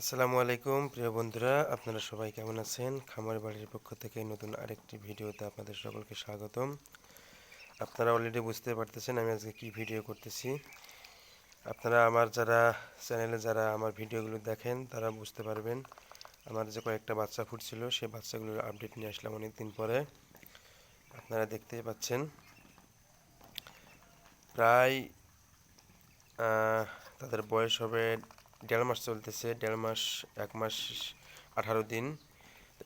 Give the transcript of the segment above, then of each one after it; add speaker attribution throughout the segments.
Speaker 1: আসসালামু আলাইকুম, প্রিয় বন্ধুরা, আপনারা সবাই কেমন আছেন? খামার বাড়ির পক্ষ থেকে নতুন আরেকটি ভিডিওতে আপনাদের সকলকে স্বাগতম। আপনারা অলরেডি বুঝতে পারতেছেন আমি আজকে কি ভিডিও করতেছি। আপনারা আমার যারা চ্যানেলে যারা আমার ভিডিওগুলো দেখেন, তারা বুঝতে পারবেন আমার যে কয়েকটা বাচ্চা ফুটছিল, সেই বাচ্চাগুলোর আপডেট নিয়ে আসলাম অনেক দিন পরে। আপনারা দেখতেই পাচ্ছেন। প্রায় তাদের বয়স হবে দেড় মাস চলতেছে, দেড় মাস, এক মাস, আঠারো দিন।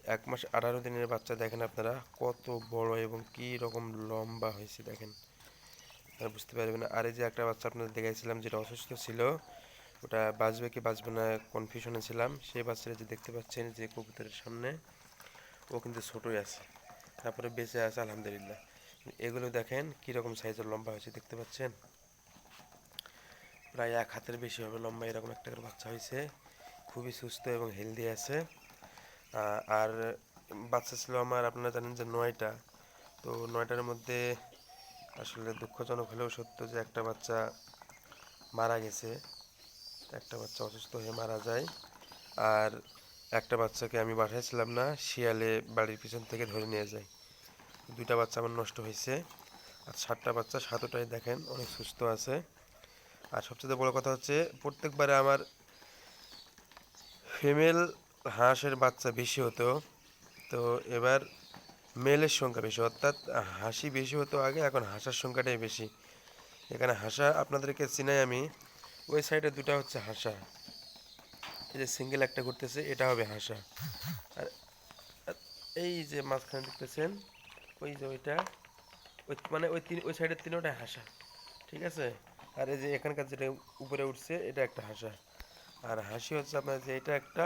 Speaker 1: এক মাস, আঠারো দিনের বাচ্চা দেখেন আপনারা, কত বড় এবং কি রকম লম্বা হয়েছে দেখেন। আপনারা বুঝতে পারবেন। আর এই যে একটা বাচ্চা আপনাদের দেখাইছিলাম যেটা অসুস্থ ছিল, ওটা বাঁচবে কি বাঁচবে না কনফিউশনে ছিলাম। সেই বাচ্চাটা যে দেখতে পাচ্ছেন যে কবুতরের সামনে, ও কিন্তু ছোটই আছে, তারপরে বেঁচে আছে, আলহামদুলিল্লাহ। এগুলো দেখেন কীরকম সাইজের লম্বা হয়েছে, দেখতে পাচ্ছেন? প্রায় এক হাতের বেশি হবে লম্বা এরকম একটা করে বাচ্চা হয়েছে। খুবই সুস্থ এবং হেলদি আছে। আর বাচ্চা ছিল আমার, আপনারা জানেন যে নয়টা। তো নয়টার মধ্যে আসলে দুঃখজনক হলেও সত্য যে একটা বাচ্চা মারা গেছে। একটা বাচ্চা অসুস্থ হয়ে মারা যায়। আর একটা বাচ্চাকে আমি পাঠাইছিলাম না, শিয়ালে বাড়ির পিছন থেকে ধরে নিয়ে যায়। দুইটা বাচ্চা আমার নষ্ট হয়েছে। আর সাতটা বাচ্চা সাতটাই দেখেন অনেক সুস্থ আছে। আর সবচেয়ে বড় কথা হচ্ছে, প্রত্যেকবারে আমার ফিমেল হাঁসের বাচ্চা বেশি হতো। তো এবার মেলের সংখ্যা বেশি, অর্থাৎ হাসি বেশি হতো আগে, এখন হাসার সংখ্যাটাই বেশি। এখানে হাসা আপনাদেরকে চিনাই আমি, ওই সাইডে দুটো হচ্ছে হাসা। এই যে সিঙ্গেল একটা ঘুরতেছে, এটা হবে হাসা। আর এই যে মাঝখানে দেখতেছেন, ওই যে ওইটা, ওই মানে ওই তিন, ওই সাইডের তিনটাই হাসা, ঠিক আছে? আর এই যে এখানকার যেটা উপরে উঠছে, এটা একটা হাসা। আর হাসি হচ্ছে আপনার যে এটা একটা,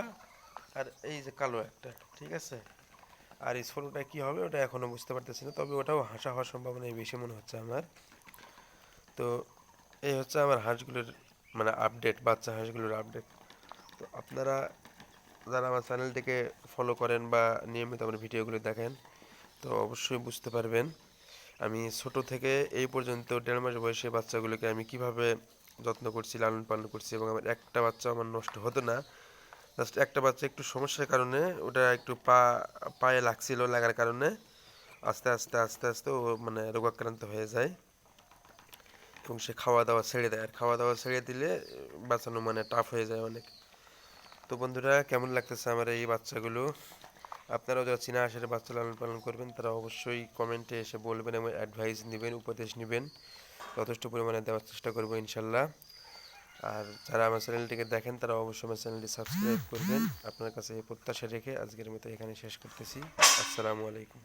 Speaker 1: আর এই যে কালো একটা, ঠিক আছে? আর এই ছোটোটা কি হবে ওটা এখনও বুঝতে পারতেছি না, তবে ওটাও হাসা হওয়ার সম্ভাবনা বেশি মনে হচ্ছে আমার। তো এই হচ্ছে আমার হাঁসগুলোর মানে আপডেট বাচ্চা হাঁসগুলোর আপডেট তো আপনারা যারা আমার চ্যানেলটিকে ফলো করেন বা নিয়মিত আমার ভিডিওগুলো দেখেন, তো অবশ্যই বুঝতে পারবেন। আমি ছোট থেকে এই পর্যন্ত দেড় মাস বয়সে বাচ্চাগুলোকে আমি কীভাবে যত্ন করছি লালন পালন করছি এবং আমার একটা বাচ্চা আমার নষ্ট হতো না। জাস্ট একটা বাচ্চা একটু সমস্যার কারণে ওটা একটু পা, পায়ে লাগছিল, লাগার কারণে আস্তে আস্তে আস্তে আস্তে ও মানে রোগাক্রান্ত হয়ে যায়। এবং সে খাওয়া দাওয়া ছেড়ে দেয়। আর খাওয়া দাওয়া ছেড়ে দিলে বাঁচানো মানে টাফ হয়ে যায় অনেক। তো বন্ধুরা, কেমন লাগতেছে আমার এই বাচ্চাগুলো? আপনারাও যারা চীনা হাঁসের বাচ্চা লালন পালন করবেন, তারা অবশ্যই কমেন্টে এসে বলবেন এবং অ্যাডভাইস নেবেন, উপদেশ নেবেন। যথেষ্ট পরিমাণে দেওয়ার চেষ্টা করব ইনশাল্লাহ। আর যারা আমার চ্যানেলটিকে দেখেন, তারা অবশ্যই আমার চ্যানেলটি সাবস্ক্রাইব করবেন। আপনার কাছে প্রত্যাশা রেখে আজকের মতো এখানে শেষ করতেছি। আসসালামু আলাইকুম।